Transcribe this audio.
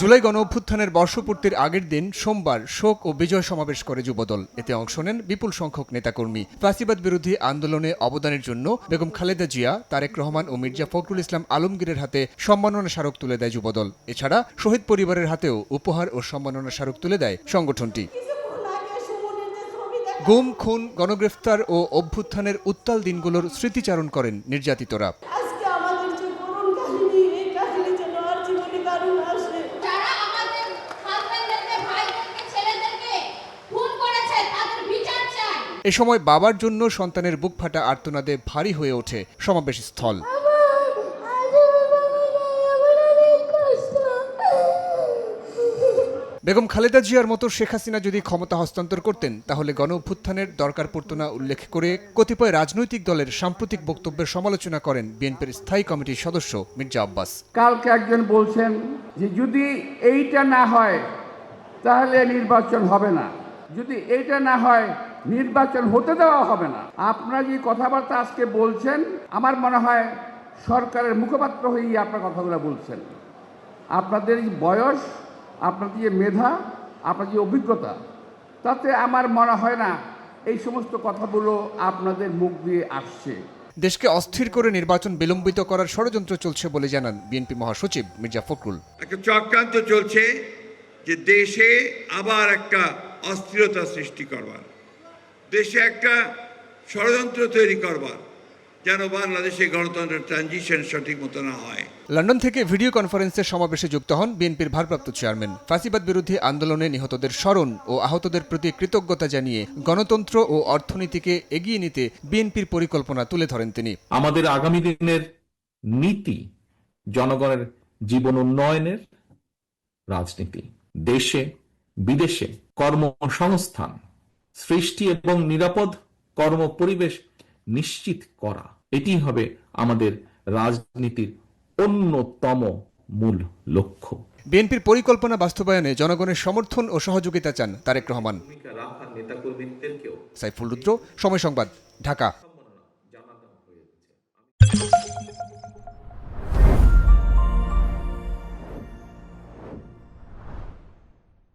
জুলাই গণ অভ্যুত্থানের বর্ষপূর্তির আগের দিন সোমবার শোক ও বিজয় সমাবেশ করে যুবদল। এতে অংশ নেন বিপুল সংখ্যক নেতাকর্মী। ফাঁসিবাদ বিরোধী আন্দোলনে অবদানের জন্য বেগম খালেদা জিয়া, তারেক রহমান ও মির্জা ফখরুল ইসলাম আলমগীরের হাতে সম্মাননা স্মারক তুলে দেয় যুবদল। এছাড়া শহীদ পরিবারের হাতেও উপহার ও সম্মাননা স্মারক তুলে দেয় সংগঠনটি। গুম, খুন, গণগ্রেফতার ও অভ্যুত্থানের উত্তাল দিনগুলোর স্মৃতিচারণ করেন নির্যাতিতরা। এ সময় বাবার জন্য সন্তানের বুক ফাটা আর্তনাদে ভারী হয়ে ওঠে সমাবেশ স্থল বেগম খালেদা জিয়ার মতো শেখ হাসিনা যদি ক্ষমতা হস্তান্তর করতেন, তাহলে গণ অভ্যুত্থানের দরকার পড়তো না উল্লেখ করে কতিপয় রাজনৈতিক দলের সাম্প্রতিক বক্তব্যের সমালোচনা করেন বিএনপির স্থায়ী কমিটির সদস্য মির্জা আব্বাস। কালকে একজন বলছেন যে যদি এইটা না হয়, তাহলে নির্বাচন হবে না। যদি এইটা না হয় নির্বাচন হতে দেওয়া হবে না। আপনারা যে কথাবার্তা আজকে বলছেন আমার মনে হয় সরকারের মুখপাত্র হয়েই আপনার কথাগুলো বলছেন। আপনাদের এই বয়স আপনাদের যে মেধা আপনার যে অভিজ্ঞতা তাতে আমার মনে হয় না এই সমস্ত কথাগুলো আপনাদের মুখ দিয়ে আসছে। দেশকে অস্থির করে নির্বাচন বিলম্বিত করার ষড়যন্ত্র চলছে বলে জানান বিএনপি মহাসচিব মির্জা ফখরুল। একটা চক্রান্ত চলছে যে দেশে আবার একটা অস্থিরতা সৃষ্টি করবার। দেশে একটা ষড়যন্ত্র তৈরি করবার যেন বাংলাদেশে গণতন্ত্রের ট্রানজিশন সঠিক মতো না হয়। লন্ডন থেকে ভিডিও কনফারেন্সের সমাবেশে যুক্ত হন বিএনপির ভারপ্রাপ্ত চেয়ারম্যান। ফাঁসিবাদ বিরোধী আন্দোলনে নিহতদের স্মরণ ও আহতদের প্রতি কৃতজ্ঞতা জানিয়ে গণতন্ত্র ও অর্থনীতিকে এগিয়ে নিতে বিএনপির পরিকল্পনা তুলে ধরেন তিনি। আমাদের আগামী দিনের নীতি জনগণের জীবন উন্নয়নের রাজনীতি। দেশে বিদেশে কর্মসংস্থান সৃষ্টি এবং নিরাপদ কর্ম পরিবেশ নিশ্চিত করা। এটি হবে আমাদের রাজনীতির অন্যতম মূল লক্ষ্য। বিএনপির পরিকল্পনা বাস্তবায়নে জনগণের সমর্থন ও সহযোগিতা চান তারেক রহমান। সাইফুল রুদ্র সময় সংবাদ ঢাকা।